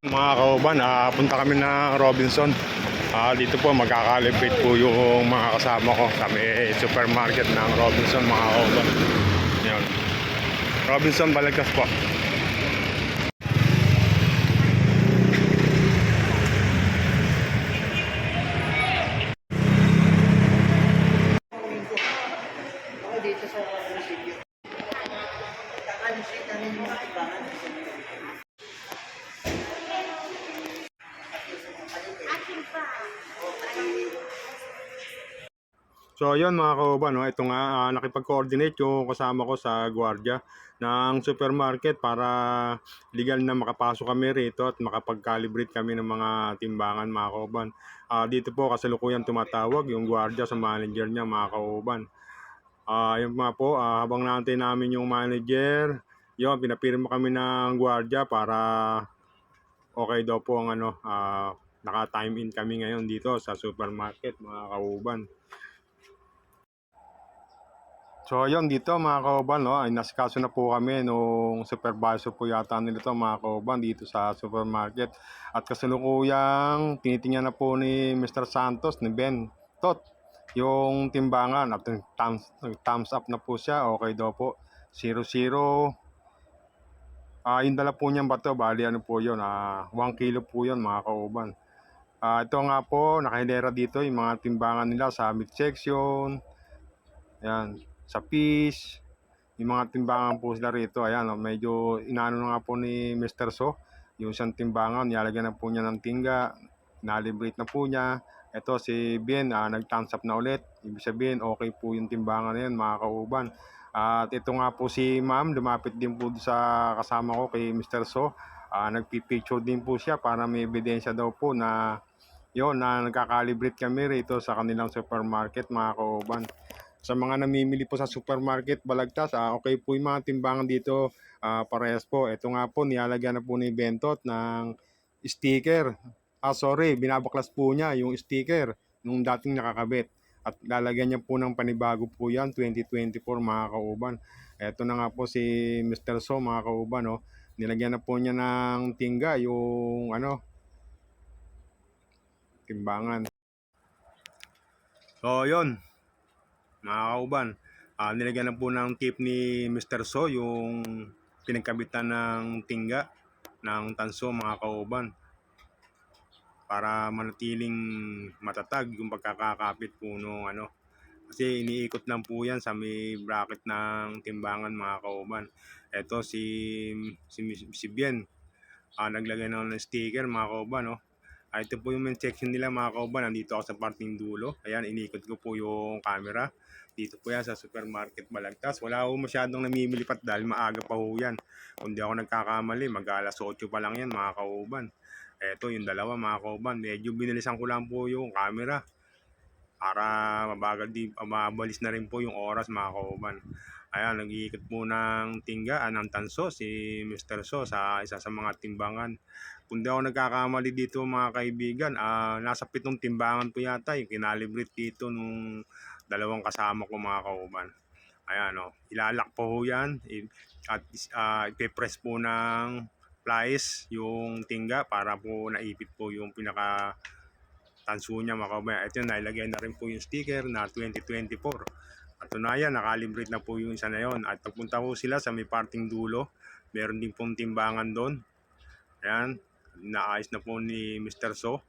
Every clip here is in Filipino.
Mga kauban, ah, punta kami ng Robinson. Ah, dito po magkakalipit po yung mga kasama ko sa may supermarket ng Robinson mga kauban. Yun. Robinson Balagtas po. Ako dito sa munisipyo. Kakalusin na rin yung ibangan. So yun mga kauban, no? ito nga ah, nakipag-coordinate yung kasama ko sa gwardiya ng supermarket para legal na makapasok kami rito at makapag-calibrate kami ng mga timbangan mga kauban. Ah, dito po kasalukuyan tumatawag yung gwardiya sa manager niya mga kauban. Ah, yun nga po, ah, habang naantay namin yung manager, yun, pinapirma kami ng gwardiya para okay daw po ang ano, ah, naka-time in kami ngayon dito sa supermarket mga kauban. So ayun dito mga kauban no, ay nasikaso na po kami nung supervisor po yata nila to mga kauban dito sa supermarket. At kasalukuyang tinitingnan na po ni Mr. Santos ni Ben Tot yung timbangan at thumbs, thumbs up na po siya. Okay daw po. 0-0. Ah, yung dala po niyang bato, bali ano po yun, ah, 1 kilo po yun mga kauban. Ah, ito nga po, nakahilera dito yung mga timbangan nila sa mid section. Ayan, sa fish, yung mga timbangan po sila rito. Ayan, oh, medyo inaano na nga po ni Mr. So, yung isang timbangan, nilalagyan na po niya ng tingga, nalibrate na po niya. Ito si Bien, ah, nag-thumbs up na ulit. Ibig sabihin, okay po yung timbangan na yun, mga kauban. At ito nga po si Ma'am, lumapit din po sa kasama ko kay Mr. So. Ah, nagpipicture din po siya para may ebidensya daw po na yon na nagkakalibrate kami rito sa kanilang supermarket mga kauban. Sa mga namimili po sa supermarket Balagtas, ah, okay po yung mga timbangan dito ah, parehas po. Ito nga po, nilalagyan na po ni Bentot ng sticker. Ah, sorry, binabaklas po niya yung sticker nung dating nakakabit. At lalagyan niya po ng panibago po yan, 2024 mga kauban. Ito na nga po si Mr. So mga kauban, no? nilagyan na po niya ng tingga yung ano, timbangan. So, yun. Mga kauban, ah, nilagyan na po ng tip ni Mr. So yung pinagkabitan ng tingga ng tanso mga kauban. Para manatiling matatag yung pagkakakapit po nung ano. Kasi iniikot lang po yan sa may bracket ng timbangan mga kauban. Eto si si, si Bien. Ah, naglagay na ng sticker mga kauban no Ah, ito po yung section nila mga kauban. Nandito ako sa parting dulo. Ayan, inikot ko po yung camera. Dito po yan sa supermarket Balagtas. Wala po masyadong namimili pat dahil maaga pa ho yan. Kung di ako nagkakamali, mag alas 8 pa lang yan mga kauban. Eto yung dalawa mga kauban. Medyo binilisan ko lang po yung camera. Para mabagal di, mabalis na rin po yung oras mga kauban. Ayan, nag-iikot po ng tingga, ah, ng tanso si Mr. So sa isa sa mga timbangan kung di ako nagkakamali dito mga kaibigan, ah, nasa pitong timbangan po yata yung kinalibrate dito nung dalawang kasama ko mga kauban. Ayan o, ilalak po yan at uh, ipipress po ng plies yung tingga para po naipit po yung pinaka tanso niya mga kauban. Ito nailagay na rin po yung sticker na 2024. At tunayan, nakalibrate na po yung isa na yon. At pagpunta po sila sa may parting dulo, meron din pong timbangan doon. Ayan, naayos na po ni Mr. So.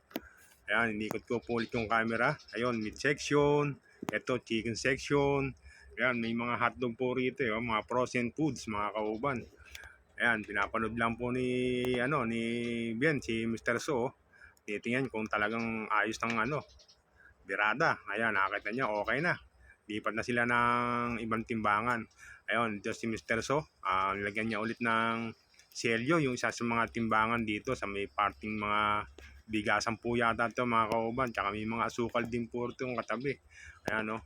Ayan, inikot ko po ulit yung camera. Ayun, mid section. Ito, chicken section. Ayan, may mga hotdog po rito. eh, oh, mga frozen foods, mga kauban. Ayan, pinapanood lang po ni, ano, ni Bien, si Mr. So. Titingnan kung talagang ayos ng ano, birada. Ayan, nakakita niya, okay na. Lipat na sila ng ibang timbangan. Ayun, ito si Mr. So. Ah, nilagyan niya ulit ng selyo yung isa sa mga timbangan dito sa may parting mga bigasan po yata ito mga kauban tsaka may mga asukal din po ito yung katabi ayan o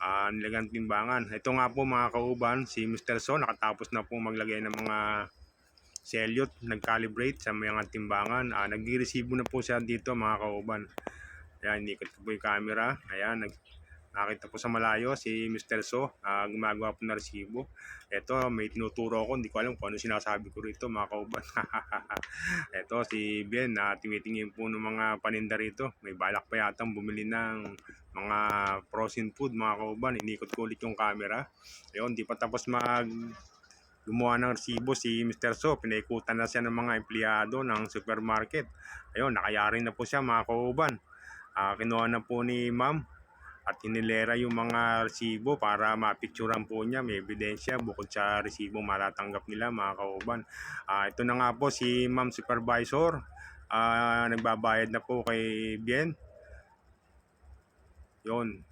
uh, nilagyan timbangan ito nga po mga kauban si Mr. So nakatapos na po maglagay ng mga selyo nag-calibrate sa mga timbangan uh, nag-receive na po siya dito mga kauban ayan inikot ko po yung camera ayan nag Nakita po sa malayo si Mr. So, ah, gumagawa po ng resibo. Ito, may tinuturo ako, hindi ko alam kung ano sinasabi ko rito mga kauban. Ito, si Bien, na tumitingin po ng mga paninda rito. May balak pa yatang bumili ng mga frozen food mga kauban. Inikot ko ulit yung camera. Ayun, di pa tapos mag gumawa ng resibo si Mr. So. Pinaikutan na siya ng mga empleyado ng supermarket. Ayun, nakayari na po siya mga kauban. Ah, kinuha na po ni ma'am at hinilera yung mga resibo para mapicturan po niya, may ebidensya bukod sa resibo matatanggap nila mga kauban. Ah, ito na nga po si Ma'am Supervisor, ah, nagbabayad na po kay Bien. Yon.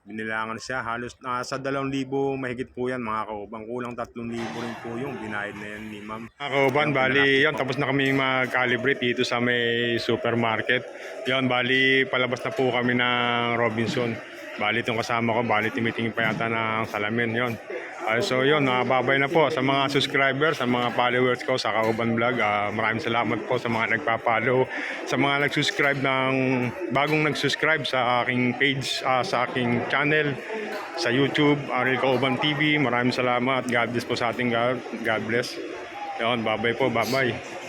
Binilangan siya, halos nasa 2,000 mahigit po yan mga kauban. Kulang 3,000 rin po yung binayad na yan ni ma'am. Mga kauban, bali yon tapos na kami mag-calibrate dito sa may supermarket. Yon, bali palabas na po kami ng Robinson. Bali itong kasama ko, bali timitingin pa yata ng salamin, yon. Ah, so yun, nakababay na po sa mga subscribers, sa mga followers ko sa Kauban Vlog. Ah, maraming salamat po sa mga nagpa-follow, sa mga nag-subscribe ng bagong nag-subscribe sa aking page, ah, sa aking channel sa YouTube, Ariel Kauban TV. Maraming salamat. God bless po sa ating God. God bless. Yun, babay po, babay.